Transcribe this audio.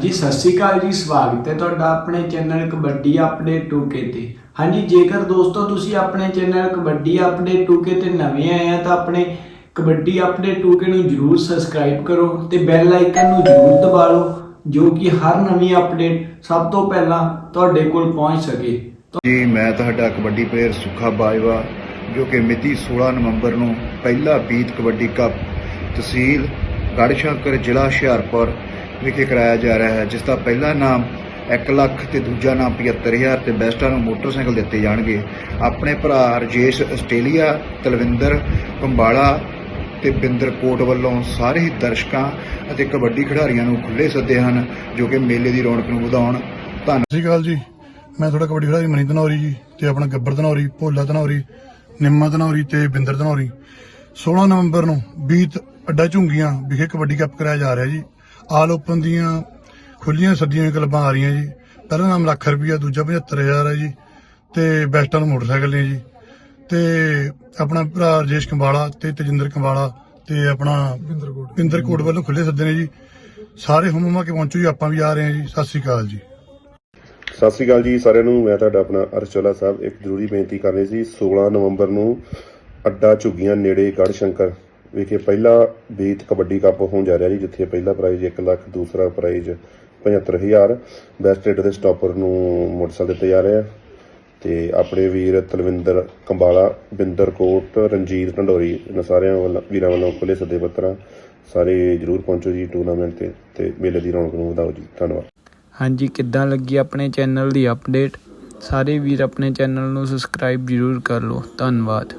ਜੀ, ਸਤਿ ਸ਼੍ਰੀ ਅਕਾਲ ਜੀ, ਸਵਾਗਤ ਹੈ ਤੁਹਾਡਾ ਆਪਣੇ ਚੈਨਲ ਕਬੱਡੀ ਅਪਡੇਟ 2K ਤੇ। ਹਾਂਜੀ, ਜੇਕਰ ਦੋਸਤੋ ਤੁਸੀਂ ਆਪਣੇ ਚੈਨਲ ਕਬੱਡੀ ਅਪਡੇਟ 2K ਤੇ ਨਵੇਂ ਆਏ ਆ, ਤਾਂ ਆਪਣੇ ਕਬੱਡੀ ਅਪਡੇਟ 2K ਨੂੰ ਜਰੂਰ ਸਬਸਕ੍ਰਾਈਬ ਕਰੋ ਤੇ ਬੈਲ ਆਈਕਨ ਨੂੰ ਜਰੂਰ ਦਬਾ ਲਓ, ਜੋ ਕਿ ਹਰ ਨਵੀਂ ਅਪਡੇਟ ਸਭ ਤੋਂ ਪਹਿਲਾਂ ਤੁਹਾਡੇ ਕੋਲ ਪਹੁੰਚ ਸਕੇ। ਜੀ, ਮੈਂ ਤੁਹਾਡਾ ਕਬੱਡੀ ਪਲੇਅਰ ਸੁਖਾ ਬਾਜਵਾ, ਜੋ ਕਿ ਮਿਤੀ 16 ਨਵੰਬਰ ਨੂੰ ਪਹਿਲਾ ਬੀਤ ਕਬੱਡੀ ਕੱਪ ਤਹਿਸੀਲ ਗੜਸ਼ੰਕਰ ਜ਼ਿਲ੍ਹਾ ਹੁਸ਼ਿਆਰਪੁਰ ਵਿਖੇ ਕਰਾਇਆ ਜਾ ਰਿਹਾ ਹੈ ਜਿਸ ਦਾ ਪਹਿਲਾ ਨਾਮ 1 ਲੱਖ ਤੇ ਦੂਜਾ ਨਾਮ 75000 ਤੇ ਬੈਸਟਾਂ ਨੂੰ ਮੋਟਰਸਾਈਕਲ ਦਿੱਤੇ ਜਾਣਗੇ। ਆਪਣੇ ਭਰਾ ਰਜੇਸ਼ ਆਸਟ੍ਰੇਲੀਆ, ਤਲਵਿੰਦਰ ਕੰਬਾਲਾ ਤੇ ਬਿੰਦਰ ਕੋਟ ਵੱਲੋਂ ਸਾਰੇ ਹੀ ਦਰਸ਼ਕਾਂ ਅਤੇ ਕਬੱਡੀ ਖਿਡਾਰੀਆਂ ਨੂੰ ਖੁੱਲੇ ਸੱਦੇ ਹਨ, ਜੋ ਕਿ ਮੇਲੇ ਦੀ ਰੌਣਕ ਨੂੰ ਵਧਾਉਣ। ਧੰਨ ਸ਼੍ਰੀ ਅਕਾਲ ਜੀ। ਮੈਂ ਤੁਹਾਡਾ ਕਬੱਡੀ ਖਿਡਾਰੀ ਮਨੀ ਧਨੌਰੀ ਜੀ ਤੇ ਆਪਣਾ ਗੱਬਰ ਧਨੌਰੀ, ਭੋਲਾ ਧਨੌਰੀ, ਨਿੰਮਾ ਧਨੌਰੀ ਤੇ ਬਿੰਦਰ ਧਨੌਰੀ। 16 ਨਵੰਬਰ ਨੂੰ ਬੀਤ ਅੱਡਾ ਝੁੰਗੀਆਂ ਵਿਖੇ ਕਬੱਡੀ ਕੱਪ ਕਰਾਇਆ ਜਾ ਰਿਹਾ ਜੀ। ਆਲ ਓਪਨ ਦੀਆਂ ਖੁੱਲੀਆਂ ਸੱਦੀਆਂ ਕਲੱਬਾਂ ਆ ਰਹੀਆਂ ਜੀ। ਪਹਿਲਾ ਨਾਮ ਲੱਖ ਰੁਪਈਆ ਦੂਜਾ 75000 ਹੈ ਜੀ। ਤੇ ਬੈਸਟਾਂ ਨੂੰ ਮੋਟਰਸਾਈਕਲ ਨੇ ਜੀ। ਤੇ ਆਪਣਾ ਭਰਾ ਰਜੇਸ਼ ਕੰਬਾਲਾ ਤੇ ਤਜਿੰਦਰ ਕੰਬਾਲਾ ਤੇ ਆਪਣਾ ਬਿੰਦਰ ਕੋਟ ਵੱਲੋਂ ਖੁੱਲੇ ਸੱਦੇ ਨੇ ਜੀ। ਸਾਰੇ ਹਮਮਾ ਕੇ ਪਹੁੰਚੋ ਜੀ ਆਪਾਂ ਵੀ ਆ ਰਹੇ ਹਾਂ ਜੀ। ਸਤਿ ਸ਼੍ਰੀ ਅਕਾਲ ਜੀ। ਸਤਿ ਸ੍ਰੀ ਅਕਾਲ ਜੀ ਸਾਰਿਆਂ ਨੂੰ। ਮੈਂ ਤੁਹਾਡਾ ਆਪਣਾ ਅਰਸ਼ੋਲਾ ਸਾਹਿਬ। ਇੱਕ ਜ਼ਰੂਰੀ ਬੇਨਤੀ ਕਰਨੀ ਸੀ 16 ਨਵੰਬਰ ਨੂੰ ਅੱਡਾ ਝੁੱਗੀਆਂ ਨੇੜੇ ਗੜ੍ਹ ਸ਼ੰਕਰ ਵਿਖੇ, ਪਹਿਲਾ ਬੀਤ ਕਬੱਡੀ ਕੱਪ ਹੋਣ ਜਾ ਰਿਹਾ ਜੀ, ਜਿੱਥੇ ਪਹਿਲਾ ਪ੍ਰਾਈਜ਼ 1 ਲੱਖ, ਦੂਸਰਾ ਪ੍ਰਾਈਜ਼ 75000 ਬੈਸਟ ਰੇਟ ਦੇ ਸਟਾਪਰ ਨੂੰ ਮੋਟਰਸਾਈਕਲ ਦਿੱਤਾ ਜਾ ਰਿਹਾ ਆ। ਤੇ ਆਪਣੇ ਵੀਰ ਤਲਵਿੰਦਰ ਕੰਬਾਲਾ, ਬਿੰਦਰ ਕੋਟ, ਰਣਜੀਤ ਢੰਡੋਰੀ, ਇਹਨਾਂ ਸਾਰਿਆਂ ਵੱਲੋਂ, ਵੀਰਾਂ ਵੱਲੋਂ ਖੁੱਲੇ ਸੱਦੇ ਪੱਤਰਾਂ। ਸਾਰੇ ਜਰੂਰ ਪਹੁੰਚੋ ਜੀ ਟੂਰਨਾਮੈਂਟ ਤੇ ਤੇ ਮੇਲੇ ਦੀ ਰੌਣਕ ਨੂੰ ਵਧਾਓ ਜੀ। ਧੰਨਵਾਦ। ਹਾਂਜੀ, ਕਿੱਦਾਂ ਲੱਗੀ ਆਪਣੇ ਚੈਨਲ ਦੀ ਅਪਡੇਟ ਸਾਰੇ ਵੀਰ ਆਪਣੇ ਚੈਨਲ ਨੂੰ ਸਬਸਕ੍ਰਾਈਬ ਜਰੂਰ ਕਰ ਲਓ। ਧੰਨਵਾਦ।